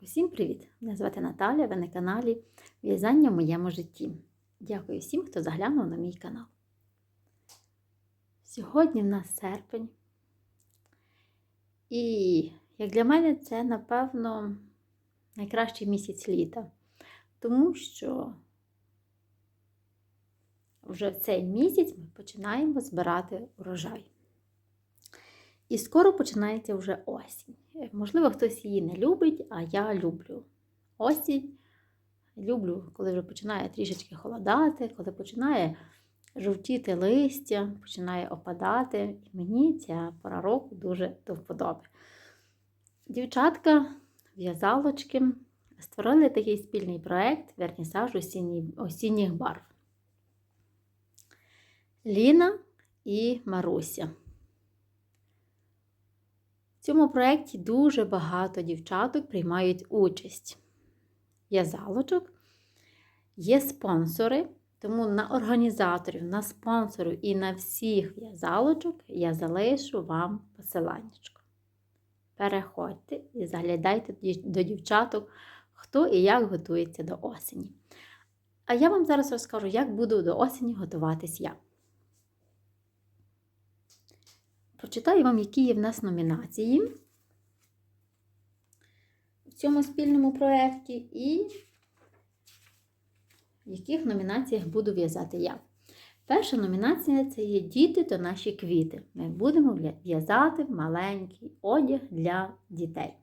Усім привіт! Мене звати Наталя, ви на каналі В'язання в моєму житті. Дякую всім, хто заглянув на мій канал. Сьогодні в нас серпень. І, як для мене, це, напевно, найкращий місяць літа, тому що вже в цей місяць ми починаємо збирати урожай. І скоро починається вже осінь. Можливо, хтось її не любить, а я люблю осінь. Люблю, коли вже починає трішечки холодати, коли починає жовтіти листя, починає опадати. І мені ця пора року дуже до вподоби. Дівчатка, в'язалочки створили такий спільний проєкт вернісаж осінніх барв. Ліна і Маруся. Цьому проєкті дуже багато дівчаток приймають участь. Є залочок, є спонсори, тому на організаторів, на спонсорів і на всіх в'язалочок я залишу вам посиланнячко. Переходьте і заглядайте до дівчаток, хто і як готується до осені. А я вам зараз розкажу, як буду до осені готуватись я. Прочитаю вам, які є в нас номінації в цьому спільному проєкті, і в яких номінаціях буду в'язати я. Перша номінація це є діти та наші квіти. Ми будемо в'язати маленький одяг для дітей,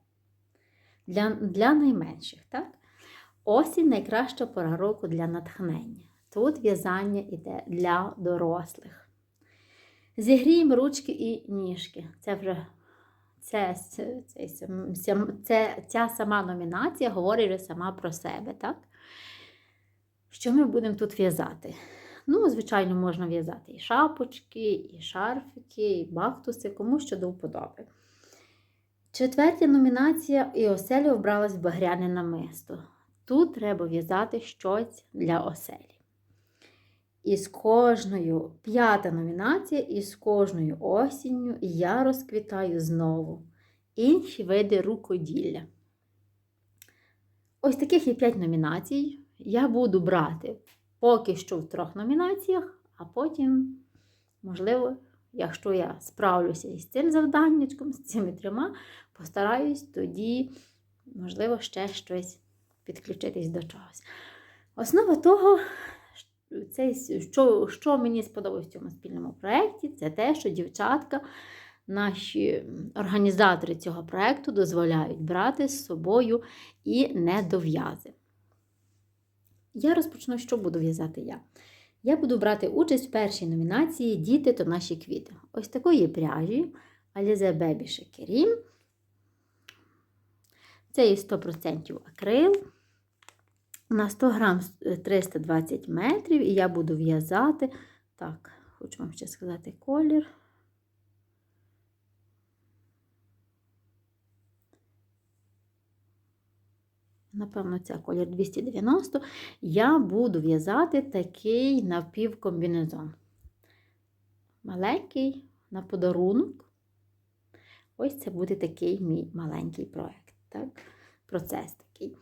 для для найменших. так? Осінь найкраща пора року для натхнення. Тут в'язання йде для дорослих. Зігріємо ручки і ніжки. Це вже це, це, це, це, ця сама номінація говорить вже сама про себе. так? Що ми будемо тут в'язати? Ну, звичайно, можна в'язати і шапочки, і шарфики, і бактуси, кому що до вподоби. Четвертя номінація і оселя вбралась в багряне намисто. Тут треба в'язати щось для оселі. І з кожною п'ята номінація, і з кожною осінню я розквітаю знову інші види рукоділля. Ось таких є 5 номінацій. Я буду брати поки що в трьох номінаціях, а потім, можливо, якщо я справлюся із цим завданнячком, з цими трьома, постараюсь тоді, можливо, ще щось підключитись до чогось. Основа того, це, що що мені сподобалось в цьому спільному проєкті, це те, що дівчатка, наші організатори цього проєкту дозволяють брати з собою і недов'язи. Я розпочну, що буду в'язати я. Я буду брати участь в першій номінації Діти то наші квіти. Ось такої пряжі Alize Baby Шекерім. Це є 100% акрил на 100 грам 320 метрів, і я буду в'язати. Так, хочу вам ще сказати колір. Напевно, це колір 290. Я буду в'язати такий напівкомбінезон. Маленький на подарунок. Ось це буде такий мій маленький проєкт. Так? Процес такий.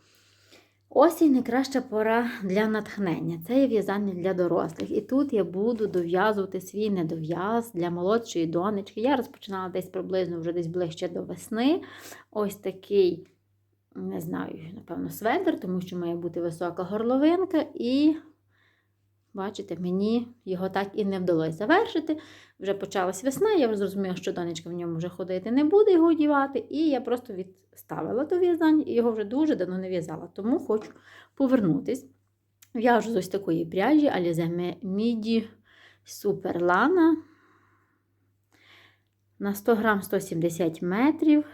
Осінь найкраща пора для натхнення. Це є в'язання для дорослих. І тут я буду дов'язувати свій недов'яз для молодшої донечки. Я розпочинала десь приблизно вже десь ближче до весни. Ось такий, не знаю, напевно, сведер, тому що має бути висока горловинка. І, бачите, мені його так і не вдалося завершити. Вже почалась весна, я зрозуміла, що донечка в ньому вже ходити не буде його одівати, і я просто відставила до в'язання і його вже дуже давно не в'язала. Тому хочу повернутись. В'яжу з ось такої пряжі Alize Midi Superlana на 100 грам 170 метрів.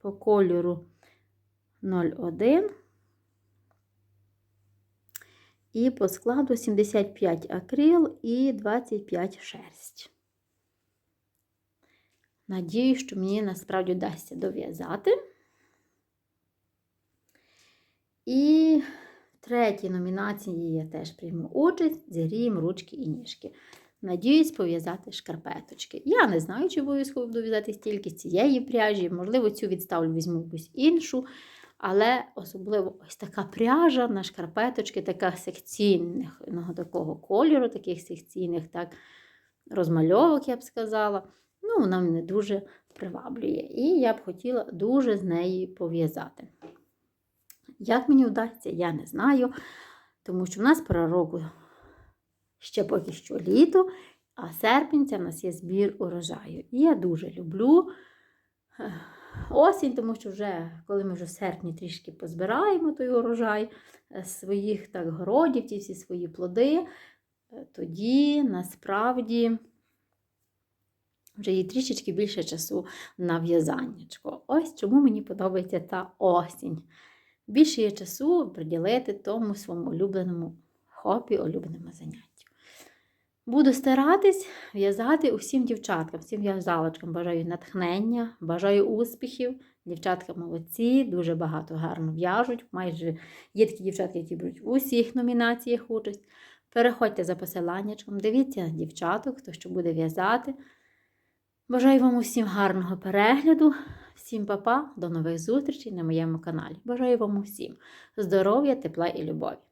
По кольору 01. І по складу 75 акрил і 25 шерсть. Надію, що мені насправді вдасться дов'язати. І в третій номінації я теж прийму участь, зігріємо ручки і ніжки. надіюсь пов'язати шкарпеточки. Я не знаю, чи обов'язково буду в'язати стільки з цієї пряжі, можливо, цю відставлю, візьму якусь іншу. Але особливо ось така пряжа на шкарпеточки, така секційного такого кольору, таких секційних так, розмальовок, я б сказала. Ну, вона мене дуже приваблює. І я б хотіла дуже з неї пов'язати. Як мені вдасться, я не знаю, тому що в нас пора року ще поки що літо, а серпень це в нас є збір урожаю. І я дуже люблю осінь, тому що вже, коли ми вже в серпні трішки позбираємо той урожай е, своїх так, городів, ті всі свої плоди, е, тоді насправді вже є трішечки більше часу на в'язаннячко. Ось чому мені подобається та осінь. Більше є часу приділити тому своєму улюбленому хобі, улюбленому заняттю. Буду старатись в'язати усім дівчаткам, всім в'язалочкам. Бажаю натхнення, бажаю успіхів. Дівчатка молодці, дуже багато гарно в'яжуть. Майже є такі дівчатки, які беруть в усіх номінаціях участь. Переходьте за посиланнячком, дивіться дівчаток, хто що буде в'язати. Бажаю вам усім гарного перегляду, всім папа, до нових зустрічей на моєму каналі. Бажаю вам усім здоров'я, тепла і любові!